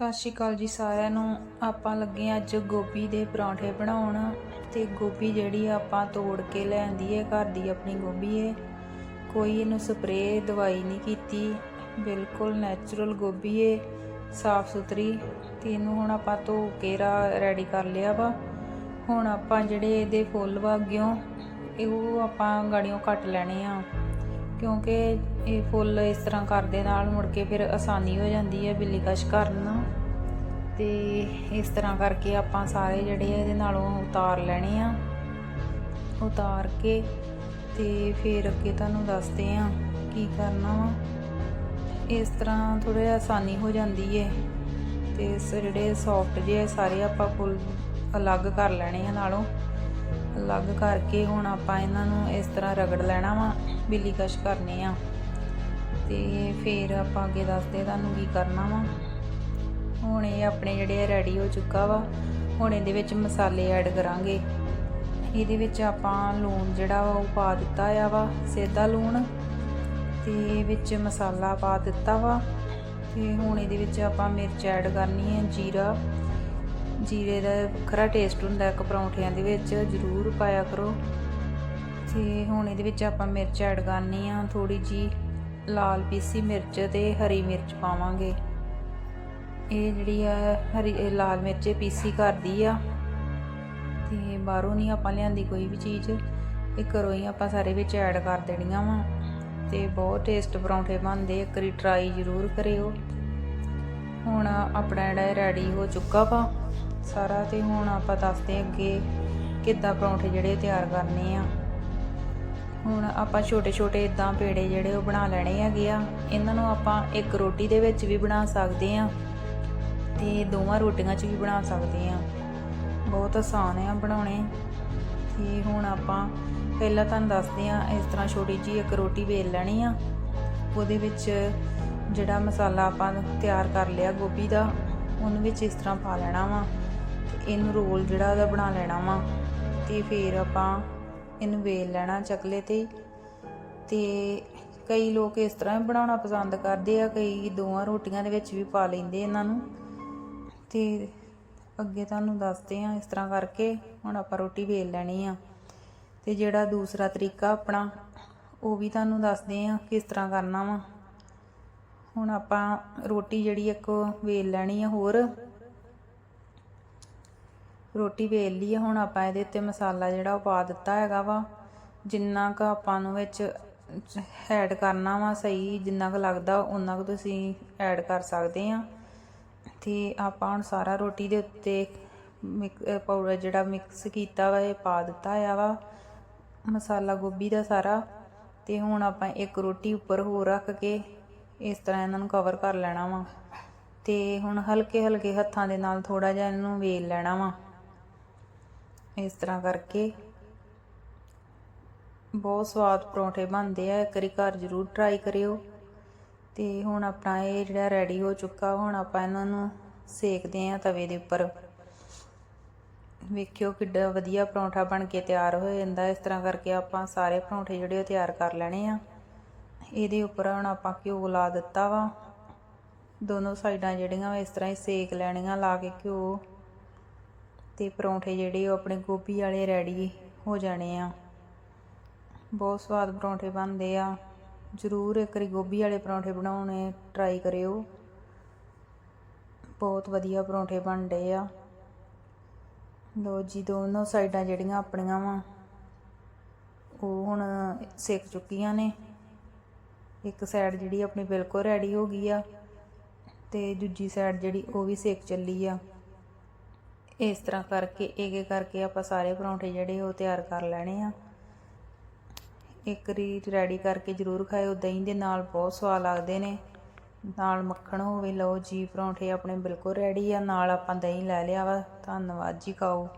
ਸਤਿ ਸ਼੍ਰੀ ਅਕਾਲ ਜੀ ਸਾਰਿਆਂ ਨੂੰ। ਆਪਾਂ ਲੱਗੇ ਹਾਂ ਅੱਜ ਗੋਭੀ ਦੇ ਪਰੌਂਠੇ ਬਣਾਉਣ ਤੇ ਗੋਭੀ ਜਿਹੜੀ ਆਪਾਂ ਤੋੜ ਕੇ ਲੈਂਦੀ ਹੈ, ਘਰ ਦੀ ਆਪਣੀ ਗੋਭੀ ਹੈ ਕੋਈ ਇਹਨੂੰ ਸਪਰੇਅ, ਦਵਾਈ ਨਹੀਂ ਕੀਤੀ। ਬਿਲਕੁਲ ਨੈਚੁਰਲ ਗੋਭੀ ਹੈ ਸਾਫ਼ ਸੁਥਰੀ। ਤੇ ਇਹਨੂੰ ਹੁਣ ਆਪਾਂ ਧੋ ਕੇ ਰੈਡੀ ਕਰ ਲਿਆ ਵਾ। ਹੁਣ ਆਪਾਂ ਜਿਹੜੇ ਇਹਦੇ ਫੁੱਲ ਵਾਗਿਓ ਇਹ ਉਹ ਆਪਾਂ ਗਾੜੀਆਂ ਕੱਟ ਲੈਣੇ ਆ। ਕਿਉਂਕਿ ਇਹ ਫੁੱਲ ਇਸ ਤਰ੍ਹਾਂ ਕਰਦੇ ਨਾਲ ਮੁੜ ਕੇ ਫਿਰ ਆਸਾਨੀ ਹੋ ਜਾਂਦੀ ਹੈ ਬਿੱਲੀ ਕਸ਼ ਕਰਨ ਤੇ ਇਸ ਤਰ੍ਹਾਂ ਕਰਕੇ ਆਪਾਂ ਸਾਰੇ ਜਿਹੜੇ ਇਹਦੇ ਨਾਲੋਂ ਉਤਾਰ ਲੈਣੇ ਆ। ਉਤਾਰ ਕੇ ਤੇ ਫਿਰ ਅੱਗੇ ਤੁਹਾਨੂੰ ਦੱਸਦੇ ਆ ਕੀ ਕਰਨਾ ਵਾ। ਇਸ ਤਰ੍ਹਾਂ ਥੋੜਾ ਜਿਹਾ ਆਸਾਨੀ ਹੋ ਜਾਂਦੀ ਹੈ ਤੇ ਜਿਹੜੇ ਸੌਫਟ ਜਿਹੇ ਸਾਰੇ ਆਪਾਂ ਫੁੱਲ ਅਲੱਗ ਕਰ ਲੈਣੇ ਆ ਨਾਲੋਂ। ਅਲੱਗ ਕਰਕੇ ਹੁਣ ਆਪਾਂ ਇਹਨਾਂ ਨੂੰ ਇਸ ਤਰ੍ਹਾਂ ਰਗੜ ਲੈਣਾ ਵਾ, ਬਿੱਲੀ ਕਸ਼ ਕਰਨੇ ਆ। ਤੇ ਫਿਰ ਆਪਾਂ ਅੱਗੇ ਦੱਸਦੇ ਤੁਹਾਨੂੰ ਕੀ ਕਰਨਾ ਵਾ। ਹੁਣ ਇਹ ਆਪਣੇ ਜਿਹੜੇ ਰੈਡੀ ਹੋ ਚੁੱਕਾ ਵਾ, ਹੁਣ ਇਹਦੇ ਵਿੱਚ ਮਸਾਲੇ ਐਡ ਕਰਾਂਗੇ। ਇਹਦੇ ਵਿੱਚ ਆਪਾਂ ਲੂਣ ਜਿਹੜਾ ਵਾ ਉਹ ਪਾ ਦਿੱਤਾ ਆ ਵਾ ਸੇਦਾ ਲੂਣ। ਤੇ ਵਿੱਚ ਮਸਾਲਾ ਪਾ ਦਿੱਤਾ ਵਾ। ਤੇ ਹੁਣ ਇਹਦੇ ਵਿੱਚ ਆਪਾਂ ਮਿਰਚ ਐਡ ਕਰਨੀ ਹੈ ਜੀਰਾ। ਜੀਰੇ ਦਾ ਵੱਖਰਾ ਟੇਸਟ ਹੁੰਦਾ ਇੱਕ ਪਰੌਂਠਿਆਂ ਦੇ ਵਿੱਚ, ਜ਼ਰੂਰ ਪਾਇਆ ਕਰੋ। ਤੇ ਹੁਣ ਇਹਦੇ ਵਿੱਚ ਆਪਾਂ ਮਿਰਚ ਐਡ ਕਰਨੀ ਆ ਥੋੜੀ ਜੀ ਲਾਲ ਪੀਸੀ ਮਿਰਚ ਤੇ ਹਰੀ ਮਿਰਚ ਪਾਵਾਂਗੇ। ਇਹ ਜਿਹੜੀ ਆ ਹਰੀ ਲਾਲ ਮਿਰਚ ਪੀਸੀ ਕਰਦੀ ਆ। ਤੇ ਬਾਹਰੋਂ ਨਹੀਂ ਆਪਾਂ ਲਿਆਂਦੀ ਕੋਈ ਵੀ ਚੀਜ਼। ਇਹ ਘਰੋਂ ਹੀ ਆਪਾਂ ਸਾਰੇ ਵਿੱਚ ਐਡ ਕਰ ਦੇਣੀਆਂ ਵਾ। ਤੇ ਬਹੁਤ ਟੇਸਟ ਪਰੌਂਠੇ ਬਣਦੇ, ਇੱਕ ਵਾਰੀ ਟਰਾਈ ਜ਼ਰੂਰ ਕਰਿਓ। ਹੁਣ ਆਪਣਾ ਜਿਹੜਾ ਰੈਡੀ ਹੋ ਚੁੱਕਾ ਵਾ। ਸਾਰਾ ਤੇ ਹੁਣ ਆਪਾਂ ਦੱਸਦੇ ਹਾਂ ਅੱਗੇ ਕਿੱਦਾਂ ਪਰੌਂਠੇ ਜਿਹੜੇ ਤਿਆਰ ਕਰਨੇ ਆ। ਹੁਣ ਆਪਾਂ ਛੋਟੇ ਛੋਟੇ ਇਦਾਂ ਪੇੜੇ ਜਿਹੜੇ ਉਹ ਬਣਾ ਲੈਣੇ ਹੈਗੇ ਆ। ਇਹਨਾਂ ਨੂੰ ਆਪਾਂ ਇੱਕ ਰੋਟੀ ਦੇ ਵਿੱਚ ਵੀ ਬਣਾ ਸਕਦੇ ਆ ਤੇ ਦੋਵਾਂ ਰੋਟੀਆਂ 'ਚ ਵੀ ਬਣਾ ਸਕਦੇ ਆ। ਬਹੁਤ ਆਸਾਨ ਆ ਬਣਾਉਣੇ। ਤੇ ਹੁਣ ਆਪਾਂ ਪਹਿਲਾਂ ਤੁਹਾਨੂੰ ਦੱਸਦੇ ਆ ਇਸ ਤਰ੍ਹਾਂ ਛੋਟੀ ਜੀ ਇੱਕ ਰੋਟੀ ਵੇਲ ਲੈਣੀ ਆ। ਉਹਦੇ ਵਿੱਚ ਜਿਹੜਾ ਮਸਾਲਾ ਆਪਾਂ ਤਿਆਰ ਕਰ ਲਿਆ ਗੋਭੀ ਦਾ, ਉਹਨੂੰ ਵਿੱਚ ਇਸ ਤਰ੍ਹਾਂ ਪਾ ਲੈਣਾ ਵਾ। ਇਹਨੂੰ ਰੋਲ ਜਿਹੜਾ ਉਹਦਾ ਬਣਾ ਲੈਣਾ ਵਾ ਤੇ ਫਿਰ ਆਪਾਂ ਇਹਨੂੰ ਵੇਲ ਲੈਣਾ ਚਕਲੇ ਤੇ। ਤੇ ਕਈ ਲੋਕ ਇਸ ਤਰ੍ਹਾਂ ਵੀ ਬਣਾਉਣਾ ਪਸੰਦ ਕਰਦੇ ਆ, ਕਈ ਦੋਵਾਂ ਰੋਟੀਆਂ ਦੇ ਵਿੱਚ ਵੀ ਪਾ ਲੈਂਦੇ ਇਹਨਾਂ ਨੂੰ। ਤੇ ਅੱਗੇ ਤੁਹਾਨੂੰ ਦੱਸਦੇ ਆ ਇਸ ਤਰ੍ਹਾਂ ਕਰਕੇ, ਹੁਣ ਆਪਾਂ ਰੋਟੀ ਵੇਲ ਲੈਣੀ ਆ। ਤੇ ਜਿਹੜਾ ਦੂਸਰਾ ਤਰੀਕਾ ਆਪਣਾ, ਉਹ ਵੀ ਤੁਹਾਨੂੰ ਦੱਸਦੇ ਆ ਕਿਸ ਤਰ੍ਹਾਂ ਕਰਨਾ ਵਾ। ਹੁਣ ਆਪਾਂ ਰੋਟੀ ਜਿਹੜੀ ਇੱਕ ਵੇਲ ਲੈਣੀ ਆ ਹੋਰ। ਰੋਟੀ ਵੇਲ ਲਈ ਆ ਹੁਣ ਆਪਾਂ ਇਹਦੇ ਉੱਤੇ ਮਸਾਲਾ ਜਿਹੜਾ ਉਹ ਪਾ ਦਿੱਤਾ ਹੈਗਾ ਵਾ। ਜਿੰਨਾ ਕੁ ਆਪਾਂ ਨੂੰ ਵਿੱਚ ਐਡ ਕਰਨਾ ਵਾ ਸਹੀ, ਜਿੰਨਾ ਕੁ ਲੱਗਦਾ ਉਨਾ ਕੁ ਤੁਸੀਂ ਐਡ ਕਰ ਸਕਦੇ ਆ। ਤੇ ਆਪਾਂ ਹੁਣ ਸਾਰਾ ਰੋਟੀ ਦੇ ਉੱਤੇ ਪਾਊਡਰ ਜਿਹੜਾ ਮਿਕਸ ਕੀਤਾ ਵਾ, ਇਹ ਪਾ ਦਿੱਤਾ ਆ ਵਾ। ਮਸਾਲਾ ਗੋਭੀ ਦਾ ਸਾਰਾ। ਤੇ ਹੁਣ ਆਪਾਂ ਇੱਕ ਰੋਟੀ ਉੱਪਰ ਹੋਰ ਰੱਖ ਕੇ ਇਸ ਤਰ੍ਹਾਂ ਇਹਨਾਂ ਨੂੰ ਕਵਰ ਕਰ ਲੈਣਾ ਵਾ। ਤੇ ਹੁਣ ਹਲਕੇ ਹਲਕੇ ਹੱਥਾਂ ਦੇ ਨਾਲ ਥੋੜਾ ਜਿਹਾ ਇਹਨੂੰ ਵੇਲ ਲੈਣਾ ਵਾ। ਇਸ ਤਰ੍ਹਾਂ ਕਰਕੇ ਬਹੁਤ ਸਵਾਦ ਪਰੌਂਠੇ ਬਣਦੇ ਆ, ਇੱਕ ਵਾਰੀ ਘਰ ਜ਼ਰੂਰ ਟਰਾਈ ਕਰਿਓ। ਤੇ ਹੁਣ ਆਪਣਾ ਇਹ ਜਿਹੜਾ ਰੈਡੀ ਹੋ ਚੁੱਕਾ, ਹੁਣ ਆਪਾਂ ਇਹਨਾਂ ਨੂੰ ਸੇਕਦੇ ਆ ਤਵੇ ਦੇ ਉੱਪਰ। ਵੇਖਿਓ ਕਿੱਡਾ ਵਧੀਆ ਪਰੌਂਠਾ ਬਣ ਕੇ ਤਿਆਰ ਹੋ ਜਾਂਦਾ, ਇਸ ਤਰ੍ਹਾਂ ਕਰਕੇ ਆਪਾਂ ਸਾਰੇ ਪਰੌਂਠੇ ਜਿਹੜੇ ਉਹ ਤਿਆਰ ਕਰ ਲੈਣੇ ਆ। ਇਹਦੇ ਉੱਪਰ ਹੁਣ ਆਪਾਂ ਘਿਓ ਲਾ ਦਿੱਤਾ ਵਾ। ਦੋਨੋਂ ਸਾਈਡਾਂ ਜਿਹੜੀਆਂ ਇਸ ਤਰ੍ਹਾਂ ਹੀ ਸੇਕ ਲੈਣੀਆਂ, ਲਾ ਕੇ ਘਿਓ ਤੇ ਪਰੌਂਠੇ ਜਿਹੜੇ ਉਹ ਆਪਣੇ ਗੋਭੀ ਵਾਲੇ ਰੈਡੀ ਹੋ ਜਾਣੇ ਆ। ਬਹੁਤ ਸਵਾਦ ਪਰੌਂਠੇ ਬਣਦੇ ਆ। ਜ਼ਰੂਰ ਇੱਕ ਵਾਰੀ ਗੋਭੀ ਵਾਲੇ ਪਰੌਂਠੇ ਬਣਾਉਣੇ ਟਰਾਈ ਕਰਿਓ। ਬਹੁਤ ਵਧੀਆ ਪਰੌਂਠੇ ਬਣਦੇ ਆ। ਲੋ ਜੀ, ਦੋਨੋਂ ਸਾਈਡਾਂ ਜਿਹੜੀਆਂ ਆਪਣੀਆਂ ਵਾ, ਉਹ ਹੁਣ ਸੇਕ ਚੁੱਕੀਆਂ ਨੇ। ਇੱਕ ਸਾਈਡ ਜਿਹੜੀ ਆਪਣੀ ਬਿਲਕੁਲ ਰੈਡੀ ਹੋ ਗਈ ਆ ਤੇ ਦੂਜੀ ਸਾਈਡ ਜਿਹੜੀ ਉਹ ਵੀ ਸੇਕ ਚੱਲੀ ਆ। ਇਸ ਤਰ੍ਹਾਂ ਕਰਕੇ, ਇੱਕ ਇੱਕ ਕਰਕੇ ਆਪਾਂ ਸਾਰੇ ਪਰੌਂਠੇ ਜਿਹੜੇ ਉਹ ਤਿਆਰ ਕਰ ਲੈਣੇ ਆ। ਇੱਕ ਰੀ ਰੈਡੀ ਕਰਕੇ ਜ਼ਰੂਰ ਖਾਇਓ, ਦਹੀਂ ਦੇ ਨਾਲ ਬਹੁਤ ਸਵਾਦ ਲੱਗਦੇ ਨੇ। ਨਾਲ ਮੱਖਣ ਹੋਵੇ, ਲਓ ਜੀ, ਪਰੌਂਠੇ ਆਪਣੇ ਬਿਲਕੁਲ ਰੈਡੀ ਆ। ਨਾਲ ਆਪਾਂ ਦਹੀਂ ਲੈ ਲਿਆ ਵਾ, ਧੰਨਵਾਦ ਜੀ, ਖਾਓ।